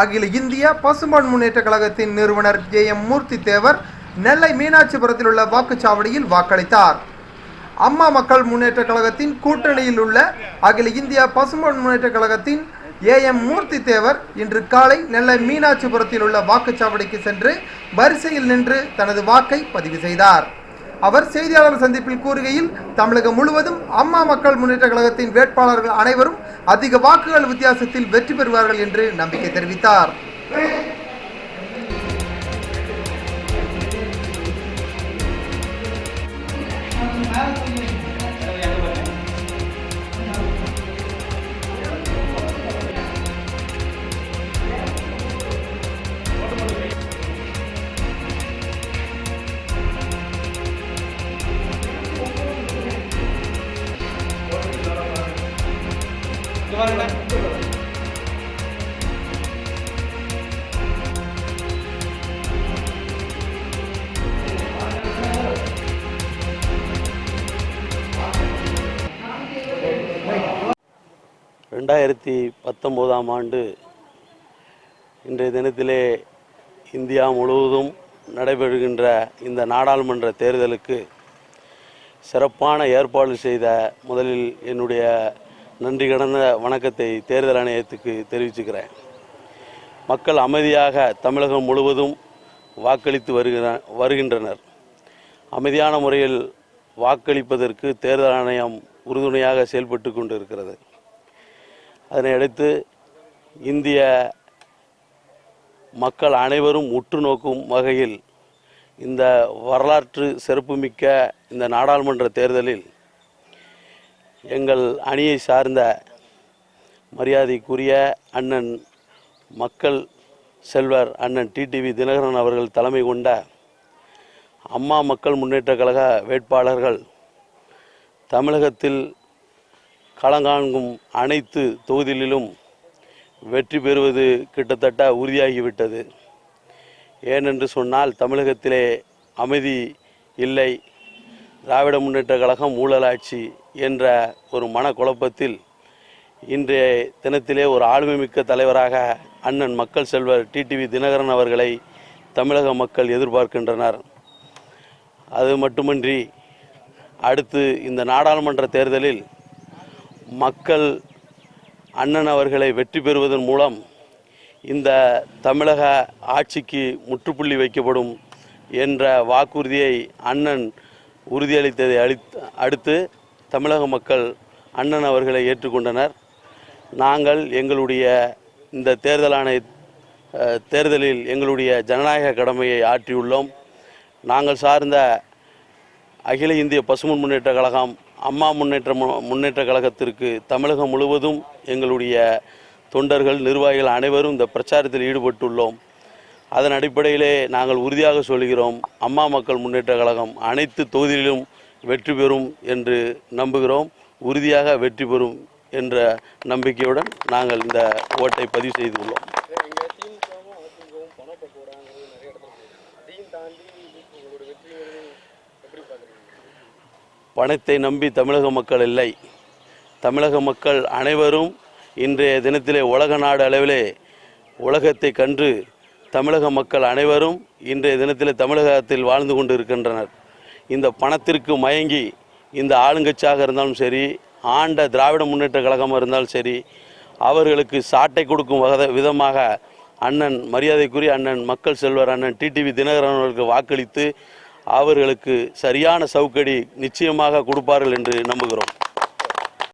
அகில இந்திய பசும்பான் முன்னேற்ற கழகத்தின் நிறுவனர் ஜே எம் மூர்த்தி தேவர் நெல்லை மீனாட்சிபுரத்தில் உள்ள வாக்குச்சாவடியில் வாக்களித்தார். அம்மா மக்கள் முன்னேற்ற கழகத்தின் கூட்டணியில் உள்ள அகில இந்திய பசும்பான் முன்னேற்ற கழகத்தின் ஏ எம் மூர்த்தி தேவர் இன்று காலை நெல்லை மீனாட்சிபுரத்தில் உள்ள வாக்குச்சாவடிக்கு சென்று வரிசையில் நின்று தனது வாக்கை பதிவு செய்தார். அவர் செய்தியாளர் சந்திப்பில் கூறுகையில் தமிழகம் முழுவதும் அம்மா மக்கள் முன்னேற்ற கழகத்தின் வேட்பாளர்கள் அனைவரும் அதிக வாக்குகள் வித்தியாசத்தில் வெற்றி பெறுவார்கள் என்று நம்பிக்கை தெரிவித்தார். ரெண்டாயிரத்தி பத்தொம்போதாம் ஆண்டு இன்றைய தினத்திலே இந்தியா முழுவதும் நடைபெறுகின்ற இந்த நாடாளுமன்ற தேர்தலுக்கு சிறப்பான ஏற்பாடு செய்த முதலில் என்னுடைய நன்றி கடந்த வணக்கத்தை தேர்தல் ஆணையத்துக்கு தெரிவிச்சுக்கிறேன். மக்கள் அமைதியாக தமிழகம் முழுவதும் வாக்களித்து வருகிற வருகின்றனர். அமைதியான முறையில் வாக்களிப்பதற்கு தேர்தல் ஆணையம் உறுதுணையாக செயல்பட்டு கொண்டு இருக்கிறது அதனை அடுத்து இந்திய மக்கள் அனைவரும் உற்று நோக்கும் வகையில் இந்த வரலாற்று சிறப்புமிக்க இந்த நாடாளுமன்ற தேர்தலில் எங்கள் அணியை சார்ந்த மரியாதைக்குரிய அண்ணன் மக்கள் செல்வர் அண்ணன் டிடிவி தினகரன் அவர்கள் தலைமை கொண்ட அம்மா மக்கள் முன்னேற்ற கழக வேட்பாளர்கள் தமிழகத்தில் களங்காண்கும் அனைத்து தொகுதிகளிலும் வெற்றி பெறுவது கிட்டத்தட்ட உறுதியாகிவிட்டது. ஏனென்று சொன்னால் தமிழகத்திலே அமைதி இல்லை திராவிட முன்னேற்ற கழகம் ஊழலாட்சி என்ற ஒரு மனக்குழப்பத்தில் இன்றைய தினத்திலே ஒரு ஆளுமைமிக்க தலைவராக அண்ணன் மக்கள் செல்வர் டிடிவி தினகரன் அவர்களை தமிழக மக்கள் எதிர்பார்க்கின்றனர். அது மட்டுமின்றி அடுத்து இந்த நாடாளுமன்ற தேர்தலில் மக்கள் அண்ணன் அவர்களை வெற்றி பெறுவதன் மூலம் இந்த தமிழக ஆட்சிக்கு முற்றுப்புள்ளி வைக்கப்படும் என்ற வாக்குறுதியை அண்ணன் உறுதியளித்ததை அளித் அடுத்து தமிழக மக்கள் அண்ணன் அவர்களை ஏற்றுக்கொண்டனர். நாங்கள் எங்களுடைய இந்த தேர்தல் ஆணைய தேர்தலில் எங்களுடைய ஜனநாயக கடமையை ஆற்றியுள்ளோம். நாங்கள் சார்ந்த அகில இந்திய பசுமன் முன்னேற்ற கழகம் அம்மா முன்னேற்ற மு- முன்னேற்ற கழகத்திற்கு தமிழகம் முழுவதும் எங்களுடைய தொண்டர்கள் நிர்வாகிகள் அனைவரும் இந்த பிரச்சாரத்தில் ஈடுபட்டுள்ளோம். அதன் அடிப்படையிலே நாங்கள் உறுதியாக சொல்கிறோம் அம்மா மக்கள் முன்னேற்ற கழகம் அனைத்து தொகுதிகளிலும் வெற்றி பெறும் என்று நம்புகிறோம் உறுதியாக வெற்றி பெறும் என்ற நம்பிக்கையுடன் நாங்கள் இந்த ஓட்டை பதிவு செய்துள்ளோம் பணத்தை நம்பி தமிழக மக்கள் இல்லை. தமிழக மக்கள் அனைவரும் இன்றைய தினத்திலே உலக நாடு அளவிலே உலகத்தை கண்டு தமிழக மக்கள் அனைவரும் இன்றைய தினத்தில் தமிழகத்தில் வாழ்ந்து கொண்டு இருக்கின்றனர் இந்த பணத்திற்கு மயங்கி இந்த ஆளுங்கட்சியாக இருந்தாலும் சரி ஆண்ட திராவிட முன்னேற்ற கழகமாக இருந்தாலும் சரி அவர்களுக்கு சாட்டை கொடுக்கும் வகத விதமாக அண்ணன் மரியாதைக்குரிய அண்ணன் மக்கள் செல்வர் அண்ணன் டிடிவி தினகரன் அவர்களுக்கு வாக்களித்து அவர்களுக்கு சரியான சவுக்கடி நிச்சயமாக கொடுப்பார்கள் என்று நம்புகிறோம்.